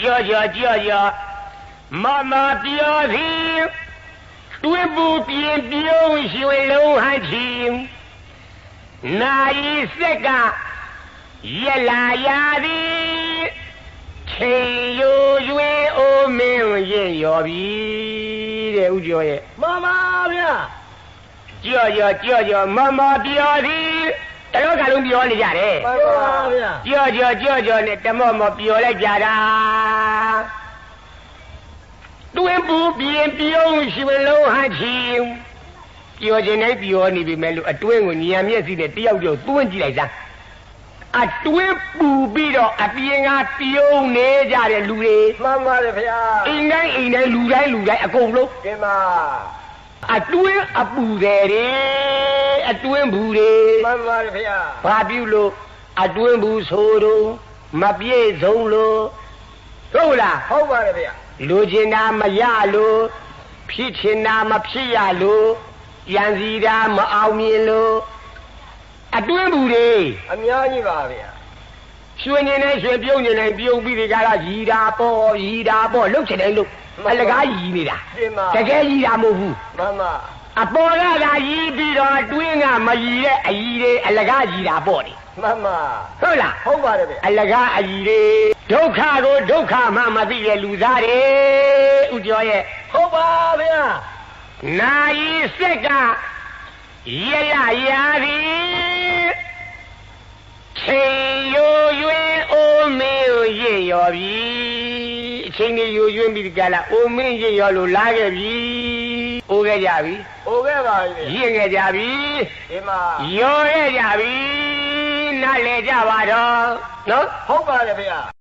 ကြောကြောကြောကြောမမပြောသည်တွင်ပူပြင်းပြုံးရွှေလုံးဟန်ချီနာယီစက်ကရက်လာရသည်ချိန်ယိုရွေအိုမင်းရင်ရောပြီတဲ့ဦးကျော်ရဲ့မှန်ပါဗျာကြောကြောကြောကြောမမပြောသည် တလောကလုံးပြောနေကြတယ်မှန်ပါဗျာကြောကြောကြောကြောနဲ့တမော့မော့ပြောလိုက်ကြတာတွင်ပူပြင်းပြုံးရွှေလုံးဟန်ချီပြောခြင်းနဲ့ပြောနေပြီမဲ့လို့အတွင်းကိုညံမျက်စိနဲ့တယောက်တယောက်သွင်းကြည့်လိုက်စမ်းအတွင်းပူပြီးတော့အပြင်ကပြုံးနေကြတဲ့လူတွေမှန်ပါတယ်ဗျာအိမ်တိုင်းအိမ်တိုင်းလူတိုင်းလူတိုင်းအကုန်လုံးဒီမှာ အတွင်းအပူတယ်တွေအတွင်းဘူးတွေမှန်ပါတယ်ဗျာဘာပြုလို့အတွင်းဘူးဆိုတော့မပြည့်စုံလို့ဟုတ်လားဟုတ်ပါတယ်ဗျာလူကျင်တာမရလို့ဖြစ်ချင်တာမဖြစ်ရလို့ကြံစီတာမအောင်မြင်လို့အတွင်းဘူးတွေအများကြီးပါဗျာ ရွှေနေနဲ့ရွှေပြုံးနေနဲ့ပြုံးပြီးဒီကလာရီတာပေါ့ရီတာပေါ့လှုပ်ချင်တယ်လို့အလကားရီနေတာဒီမှာတကယ်ရီတာမဟုတ်ဘူးမှန်ပါအပေါ်ကသာရီးပြီးတော့အတွင်းကမရီတဲ့အရီတွေအလကားရီတာပေါ့လေမှန်ပါဟုတ်လားဟုတ်ပါတယ်ဗျာအလကားအရီတွေဒုက္ခကိုဒုက္ခမှမသိတဲ့လူသားတွေဥကျော်ရဲ့ဟုတ်ပါဗျာနာယီစက်ကရရရာသည် ရင့်ရောပြီအချိန်ကြီးယိုရွင်ပြီးဒီကလာအိုမင်းရင့်ရောလို့လာခဲ့ပြီအိုခဲ့ကြပြီဟိုခဲ့ပါပြီရင့်ခဲ့ကြပြီဒီမှာရောခဲ့ကြပြီနားလေကြပါတော့နော်ဟုတ်ပါတယ်ဗျာ